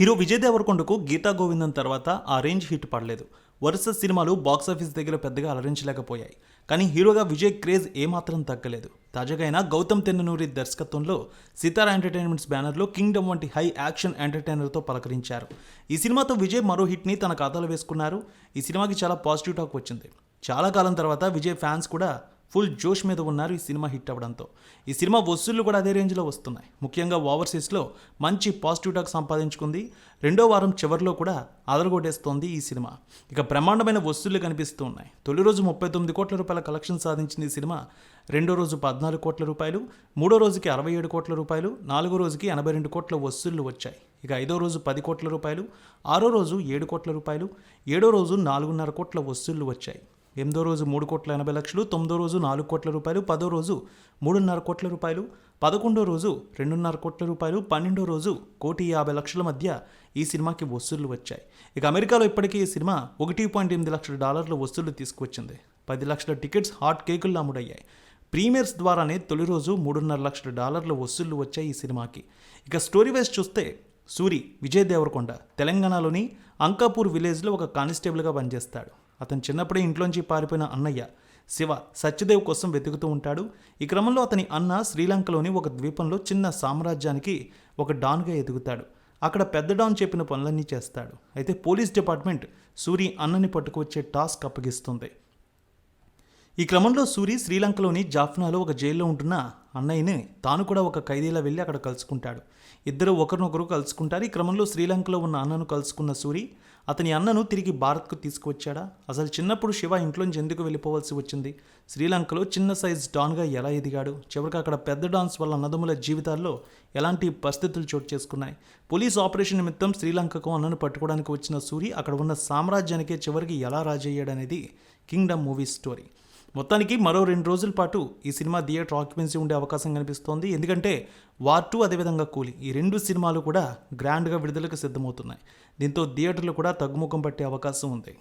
Hero Vijay దేవరకొండకు గీతా గోవిందం తర్వాత ఆ రేంజ్ హిట్ పడలేదు. వరుస సినిమాలు బాక్సాఫీస్ దగ్గర పెద్దగా అలరించలేకపోయాయి. కానీ హీరోగా విజయ్ క్రేజ్ ఏమాత్రం తగ్గలేదు. తాజాగా అయినా గౌతమ్ తెన్ననూరి దర్శకత్వంలో సితారా ఎంటర్టైన్మెంట్స్ బ్యానర్లో కింగ్డమ్ వంటి హై యాక్షన్ ఎంటర్టైనర్తో పలకరించారు. ఈ సినిమాతో విజయ్ మరో హిట్ని తన ఖాతాలో వేసుకున్నారు. ఈ సినిమాకి చాలా పాజిటివ్ టాక్ వచ్చింది. చాలా కాలం తర్వాత విజయ్ ఫ్యాన్స్ కూడా ఫుల్ జోష్ మీద ఉన్నారు ఈ సినిమా హిట్ అవ్వడంతో. ఈ సినిమా వసూళ్ళు కూడా అదే రేంజ్లో వస్తున్నాయి. ముఖ్యంగా ఓవర్సీస్లో మంచి పాజిటివ్ టాక్ సంపాదించుకుంది. రెండో వారం చివరిలో కూడా అదరగొట్టేస్తోంది ఈ సినిమా. ఇక బ్రహ్మాండమైన వసూళ్ళు కనిపిస్తూ ఉన్నాయి. తొలి రోజు ముప్పై తొమ్మిది కోట్ల రూపాయల కలెక్షన్ సాధించింది ఈ సినిమా. రెండో రోజు పద్నాలుగు కోట్ల రూపాయలు మూడో రోజుకి అరవై ఏడు కోట్ల రూపాయలు నాలుగో రోజుకి ఎనభై రెండు కోట్ల వసూళ్ళు వచ్చాయి. ఇక ఐదో రోజు పది కోట్ల రూపాయలు ఆరో రోజు ఏడు కోట్ల రూపాయలు ఏడో రోజు నాలుగున్నర కోట్ల వసూళ్ళు వచ్చాయి. ఎనిమిదో రోజు మూడు కోట్ల ఎనభై లక్షలు తొమ్మిదో రోజు నాలుగు కోట్ల రూపాయలు పదో రోజు మూడున్నర కోట్ల రూపాయలు పదకొండో రోజు రెండున్నర కోట్ల రూపాయలు పన్నెండో రోజు కోటి యాభై లక్షల మధ్య ఈ సినిమాకి వసూళ్ళు వచ్చాయి. ఇక అమెరికాలో ఇప్పటికీ ఈ సినిమా ఒకటి పాయింట్ ఎనిమిది లక్షల డాలర్ల వసూళ్ళు తీసుకువచ్చింది. పది లక్షల టికెట్స్ హాట్ కేకుల్లో అమ్ముడయ్యాయి ప్రీమియర్స్ ద్వారానే తొలి రోజు మూడున్నర లక్షల డాలర్ల వసూళ్ళు వచ్చాయి ఈ సినిమాకి. ఇక స్టోరీ వైజ్ చూస్తే సూరి విజయ్ దేవరకొండ తెలంగాణలోని అంకాపూర్ విలేజ్లో ఒక కానిస్టేబుల్గా పనిచేస్తాడు. అతను చిన్నప్పుడే ఇంట్లోంచి పారిపోయిన అన్నయ్య శివ సత్యదేవ్ కోసం వెతుకుతూ ఉంటాడు. ఈ క్రమంలో అతని అన్న శ్రీలంకలోని ఒక ద్వీపంలో చిన్న సామ్రాజ్యానికి ఒక డాన్గా ఎదుగుతాడు. అక్కడ పెద్ద డాన్ చెప్పిన పనులన్నీ చేస్తాడు. అయితే పోలీస్ డిపార్ట్మెంట్ సూరి అన్నని పట్టుకువచ్చే టాస్క్ అప్పగిస్తుంది. ఈ క్రమంలో సూరి శ్రీలంకలోని జాఫ్నాలో ఒక జైల్లో ఉంటున్న అన్నయ్యని తాను కూడా ఒక ఖైదీలా వెళ్ళి అక్కడ కలుసుకుంటాడు. ఇద్దరు ఒకరినొకరు కలుసుకుంటారు. ఈ క్రమంలో శ్రీలంకలో ఉన్న అన్నను కలుసుకున్న సూరి అతని అన్నను తిరిగి భారత్కు తీసుకువచ్చాడా? అసలు చిన్నప్పుడు శివ ఇంట్లోంచి ఎందుకు వెళ్ళిపోవాల్సి వచ్చింది? శ్రీలంకలో చిన్న సైజ్ డాన్గా ఎలా ఎదిగాడు? చివరికి అక్కడ పెద్ద డాన్స్ వల్ల అన్నదమ్ముల జీవితాల్లో ఎలాంటి పరిస్థితులు చోటు చేసుకున్నాయి? పోలీస్ ఆపరేషన్ నిమిత్తం శ్రీలంకకు అన్నను పట్టుకోవడానికి వచ్చిన సూరి అక్కడ ఉన్న సామ్రాజ్యానికే చివరికి ఎలా రాజయ్యాడనేది కింగ్డమ్ మూవీ స్టోరీ. మొత్తానికి మరో రెండు రోజుల పాటు ఈ సినిమా థియేటర్ ఆక్యుపెన్సీ ఉండే అవకాశం కనిపిస్తోంది. ఎందుకంటే వార్ టూ అదేవిధంగా కూలి. ఈ రెండు సినిమాలు కూడా గ్రాండ్గా విడుదలకు సిద్ధమవుతున్నాయి. దీంతో థియేటర్లు కూడా తగ్గుముఖం పట్టే అవకాశం ఉంది.